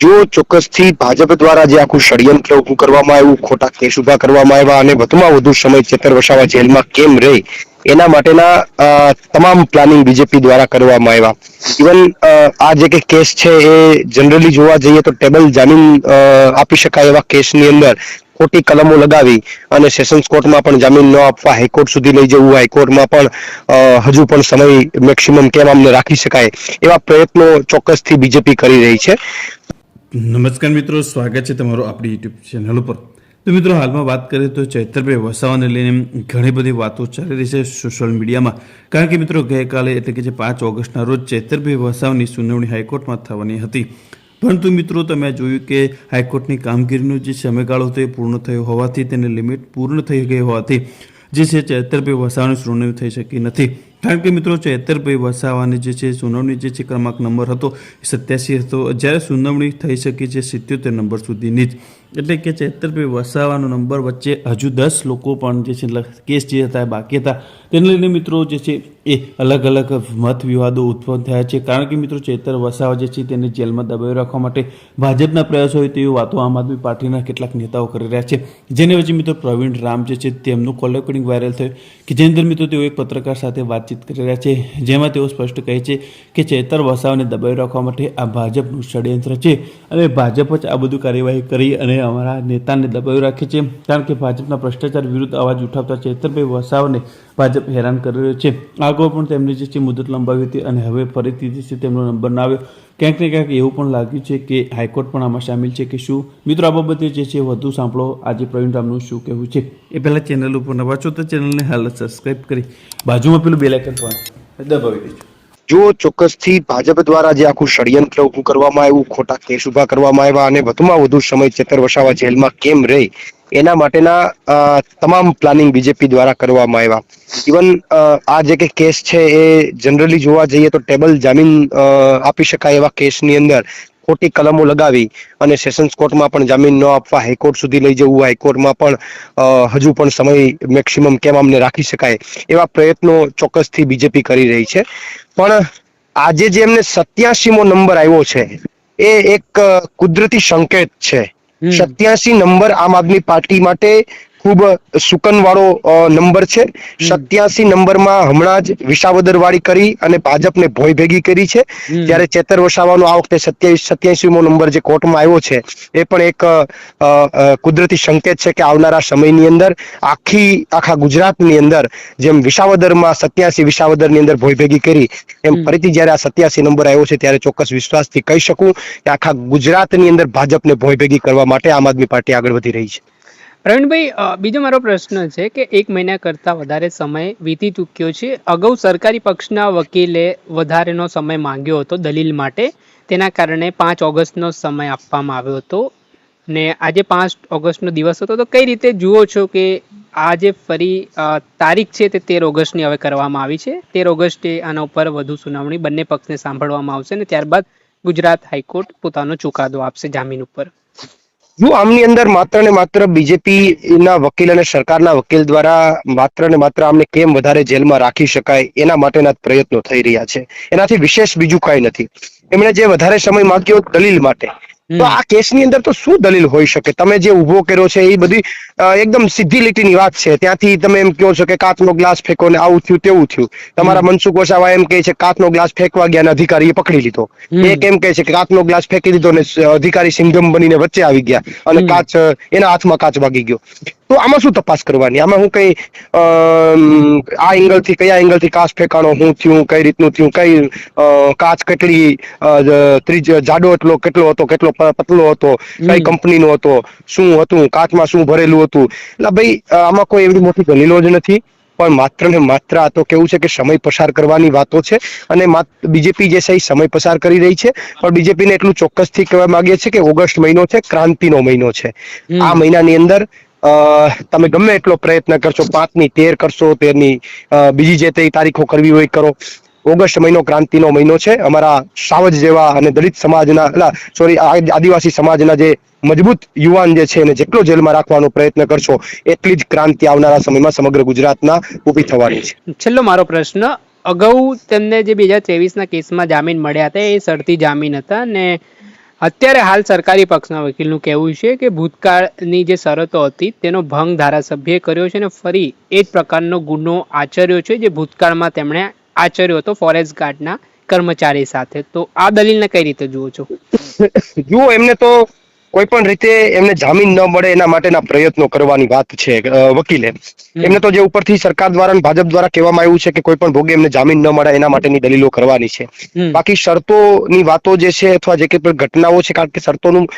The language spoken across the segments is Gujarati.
જો ચોક્કસથી ભાજપ દ્વારા જે આખું ષડયંત્ર ઉભું કરવામાં આવ્યું, ખોટા કેસ ઊભા કરવામાં આવ્યા અને વધુમાં વધુ સમય ચેતર વસાવા જેલમાં કેમ રહે, એના માટેના તમામ પ્લાનિંગ બીજેપી દ્વારા કરવામાં આવ્યા. ઇવન આ જે કે કેસ છે એ જનરલી જોવા જઈએ તો ટેબલ જામીન આપી શકાય એવા કેસની અંદર ખોટી કલમો લગાવી અને સેશન્સ કોર્ટમાં પણ જામીન ન આપવા હાઈકોર્ટ સુધી લઈ જવું, હાઈકોર્ટમાં પણ હજુ પણ સમય મેક્સિમમ કેમ આમને રાખી શકાય એવા પ્રયત્નો ચોક્કસથી બીજેપી કરી રહી છે. નમસ્કાર મિત્રો, સ્વાગત છે તમારું આપણી યુટ્યુબ ચેનલ ઉપર. તો મિત્રો, હાલમાં વાત કરીએ તો ચૈતરભાઈ વસાવાને લઈને ઘણી બધી વાતો ચાલી રહી છે સોશિયલ મીડિયામાં કારણ કે મિત્રો, ગઈકાલે એટલે કે જે પાંચ ઓગસ્ટના રોજ ચૈતરભાઈ વસાવાની સુનાવણી હાઈકોર્ટમાં થવાની હતી. પરંતુ મિત્રો, તમે જોયું કે હાઈકોર્ટની કામગીરીનો જે સમયગાળો હતો એ પૂર્ણ થયો હોવાથી તેની લિમિટ પૂર્ણ થઈ ગઈ હોવાથી જે છે ચૈતરભાઈ વસાવાની સુનાવણી થઈ શકી નથી. કારણ કે મિત્રો ચૈતરભાઈ વસાવાની જે છે, સુનાવણી જે છે, ક્રમાંક નંબર હતો એ સત્યાસી હતો. જ્યારે સુનાવણી થઈ શકી છે સિત્યોતેર નંબર સુધીની જ. એટલે કે ચૈતરભાઈ વસાવાનો નંબર વચ્ચે હજુ દસ લોકો પણ જે છે કેસ જે હતા બાકી હતા. તેને લઈને મિત્રો જે છે, એ અલગ અલગ મત વિવાદો ઉત્પન્ન થયા છે. કારણ કે મિત્રો ચેતર વસાવા જે છે, તેને જેલમાં દબાવી રાખવા માટે ભાજપના પ્રયાસો હોય તેવી વાતો આમ આદમી પાર્ટીના કેટલાક નેતાઓ કરી રહ્યા છે. જેને વચ્ચે મિત્રો પ્રવીણ રામ જે છે, તેમનું કોલ રેકોર્ડિંગ વાયરલ થયું કે જેની અંદર મિત્રો તેઓ એક પત્રકાર સાથે વાતચીત કરી રહ્યા છે. જેમાં તેઓ સ્પષ્ટ કહે છે કે ચેતર વસાવાને દબાવી રાખવા માટે આ ભાજપનું ષડયંત્ર છે અને ભાજપ જ આ બધું કાર્યવાહી કરી અને અમારા નેતાને દબાવી રાખે છે કારણ કે ભાજપના ભ્રષ્ટાચાર વિરુદ્ધ અવાજ ઉઠાવતા ચેતરભાઈ વસાવને ભાજપ હેરાન કરી રહ્યો છે. આગળ પણ તેમની જે છે મુદત લંબાવી હતી અને હવે ફરીથી જે છે તેમનો નંબર ના આવ્યો. ક્યાંક ને ક્યાંક એવું પણ લાગ્યું છે કે હાઈકોર્ટ પણ આમાં સામેલ છે કે શું? મિત્રો આ બાબતે જે છે વધુ સાંભળો. આજે પ્રવીણ રામનું શું કહેવું છે? એ પહેલાં ચેનલ ઉપર નવા છો તો ચેનલને હાલ સબસ્ક્રાઈબ કરી. બાજુમાં પેલું બેલાઇકન પણ દબાવી દેજો. જો ચોક્કસથી ભાજપ દ્વારા જે આખું ષડયંત્ર ઉભું કરવામાં આવ્યું, ખોટા કેસ ઊભા કરવામાં આવ્યા અને વધુમાં વધુ સમય ચેતર વસાવા જેલમાં કેમ રહે, એના માટેના તમામ પ્લાનિંગ બીજેપી દ્વારા કરવામાં આવ્યા. ઇવન આ જે કે કેસ છે એ જનરલી જોવા જઈએ તો ટેબલ જામીન આપી શકાય એવા કેસની અંદર ખોટી કલમો લગાવી અને સેશન્સ કોર્ટમાં પણ જામીન ન આપવા હાઈકોર્ટ સુધી લઈ જવું હાઈકોર્ટમાં પણ હજુ પણ સમય મેક્સિમમ કેમ અમને રાખી શકાય એવા પ્રયત્નો ચોક્કસથી બીજેપી કરી રહી છે. પણ આજે જે એમને સત્યાસીમો નંબર આવ્યો છે એ એક કુદરતી સંકેત છે. સત્યાસી નંબર આમ આદમી પાર્ટી માટે ખૂબ સુકનવાળો વાળો નંબર છે. સત્યાસી નંબરમાં હમણાં જ વિસાવદર વાળી કરી અને ભાજપને ભોય ભેગી કરી છે. ત્યારે ચેતર વસાવાનો આ વખતે સત્યાવીસ સત્યાસીમો નંબર જે કોર્ટમાં આવ્યો છે એ પણ એક કુદરતી સંકેત છે કે આવનારા સમયની અંદર આખી આખા ગુજરાતની અંદર જેમ વિસાવદરમાં સત્યાસી વિસાવદરની અંદર ભોય ભેગી કરી એમ ફરીથી જ્યારે આ સત્યાસી નંબર આવ્યો છે ત્યારે ચોક્કસ વિશ્વાસથી કહી શકું કે આખા ગુજરાતની અંદર ભાજપને ભોય ભેગી કરવા માટે આમ આદમી પાર્ટી આગળ વધી રહી છે. પ્રવીણભાઈ બીજો મારો પ્રશ્ન છે કે એક મહિના કરતાં વધારે સમય વીતી ચૂક્યો છે. અગાઉ સરકારી પક્ષના વકીલે વધારેનો સમય માંગ્યો હતો દલીલ માટે. તેના કારણે પાંચ ઓગસ્ટનો સમય આપવામાં આવ્યો હતો. ને આજે પાંચ ઓગસ્ટનો દિવસ હતો. તો કઈ રીતે જુઓ છો કે આજે ફરી તારીખ છે તે તેર ઓગસ્ટની હવે કરવામાં આવી છે? તેર ઓગસ્ટે આના ઉપર વધુ સુનાવણી બંને પક્ષને સાંભળવામાં આવશે ને ત્યારબાદ ગુજરાત હાઈકોર્ટ પોતાનો ચુકાદો આપશે જામીન ઉપર. જો આમની અંદર માત્ર ને માત્ર બીજેપી ના વકીલ અને સરકારના વકીલ દ્વારા માત્ર ને માત્ર આમને કેમ વધારે જેલમાં રાખી શકાય, એના માટેના પ્રયત્નો થઈ રહ્યા છે. એનાથી વિશેષ બીજું કઈ નથી. એમણે જે વધારે સમય માંગ્યો દલીલ માટે તો આ કેસની અંદર તો શું દલીલ હોઈ શકે? તમે જે ઊભો કર્યો છે એ બધી એકદમ સીધી લીટીની વાત છે. ત્યાંથી તમે એમ કહો છો કે કાચનો ગ્લાસ ફેંકો ને આવું થયું તેવું થયું. તમારા મનસુખ વસાવા એમ કહે છે કાચનો ગ્લાસ ફેંકવા ગયા અને અધિકારીએ પકડી લીધો. એક એમ કહે છે કે કાચનો ગ્લાસ ફેંકી દીધો ને અધિકારી સિંગમ બનીને વચ્ચે આવી ગયા અને કાચ એના હાથમાં કાચ વાગી ગયો. તો આમાં શું તપાસ કરવાની? આમાં હું કઈ આ એંગલથી કયા એંગલથી કાચ ફેંકાણો? હું થયું કઈ રીતનું થયું? કઈ કાચ કેટલી ત્રીજ જાડો એટલો કેટલો હતો કેટલો પતલો હતો? કઈ કંપનીનો હતો? શું હતું? કાચમાં શું ભરેલું હતું? એટલે ભાઈ આમાં કોઈ એવી મોટી દલીલો જ નથી. પણ માત્ર ને માત્ર આ તો કેવું છે કે સમય પસાર કરવાની વાતો છે અને બીજેપી જે છે એ સમય પસાર કરી રહી છે. પણ બીજેપીને એટલું ચોક્કસથી કહેવા માંગીએ છીએ કે ઓગસ્ટ મહિનો છે ક્રાંતિનો મહિનો છે. આ મહિનાની અંદર તમે ગમે એટલો પ્રયત્ન કરશો, પાંચની તેર કરશો, તેરની બીજી જે તે તારીખો કરવી હોય કરો. ઓગસ્ટ મહિનો ક્રાંતિનો મહિનો છે. અમારા સાવજ જેવા અને દલિત સમાજના એટલે સોરી આદિવાસી સમાજના જે મજબૂત યુવાન જે છે એને જેટલો જેલમાં રાખવાનો પ્રયત્ન કરશો, એટલી જ ક્રાંતિ આવનારા સમયમાં સમગ્ર ગુજરાતના ઊભી થવાની છે. છેલ્લો મારો પ્રશ્ન. અગાઉ તેમને જે બે હજાર ત્રેવીસના કેસમાં જામીન મળ્યા હતા, એ સરતી જામીન હતા ને અત્યારે હાલ સરકારી પક્ષના વકીલનું કહેવું છે કે ભૂતકાળની જે શરતો હતી તેનો ભંગ ધારાસભ્યએ કર્યો છે અને ફરી એ જ પ્રકારનો ગુનો આચર્યો છે જે ભૂતકાળમાં તેમણે આચર્યો હતો ફોરેસ્ટ ગાર્ડના કર્મચારી સાથે. તો આ દલીલને કઈ રીતે જુઓ છો? જુઓ, એમને તો કોઈ પણ રીતે એમને જામીન ન મળે એના માટેના પ્રયત્નો કરવાની વાત છે વકીલે. એમને તો જે ઉપરથી સરકાર દ્વારા ભાજપ દ્વારા કહેવામાં આવ્યું છે કે કોઈ પણ ભોગે એમને જામીન ન મળે એના માટેની દલીલો કરવાની છે. બાકી શરતોની વાતો જે છે અથવા જે કંઈ પણ ઘટનાઓ છે કારણ કે શરતોનું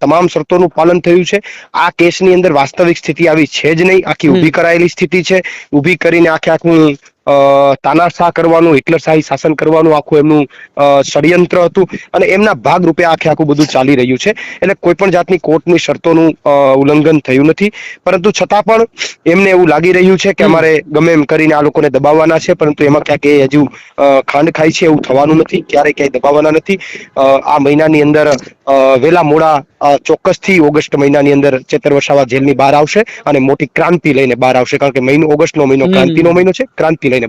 તમામ શરતોનું પાલન થયું છે આ કેસની અંદર વાસ્તવિક સ્થિતિ આવી છે જ નહીં. આખી ઊભી ઊભી કરાયેલી સ્થિતિ છે. ઊભી કરીને આખે આખું તાનાશાહ કરવાનું હિટલરશાહી શાસન કરવાનું આખું એમનું ષડયંત્ર હતું. અને એમના ભાગરૂપે આખે આખું બધું ચાલી રહ્યું છે. એટલે કોઈ પણ જાતની કોર્ટની શરતોનું ઉલ્લંઘન થયું નથી. પરંતુ છતાં પણ એમને એવું લાગી રહ્યું છે કે અમારે ગમે એમ કરીને આ લોકોને દબાવવાના છે. પરંતુ એમાં ક્યાંક એ હજુ ખાંડ ખાય છે એવું થવાનું નથી. ક્યારેય ક્યાંય દબાવવાના નથી. આ મહિનાની અંદર અ, વહેલા મોડા ચોક્કસથી ઓગસ્ટ મહિનાની અંદર ચેતર વસાવા જેલની બહાર આવશે અને મોટી ક્રાંતિ લઈને બહાર આવશે કારણ કે મહિનો ઓગસ્ટનો મહિનો. ક્રાંતિનો મહિનો છે ક્રાંતિ લઈને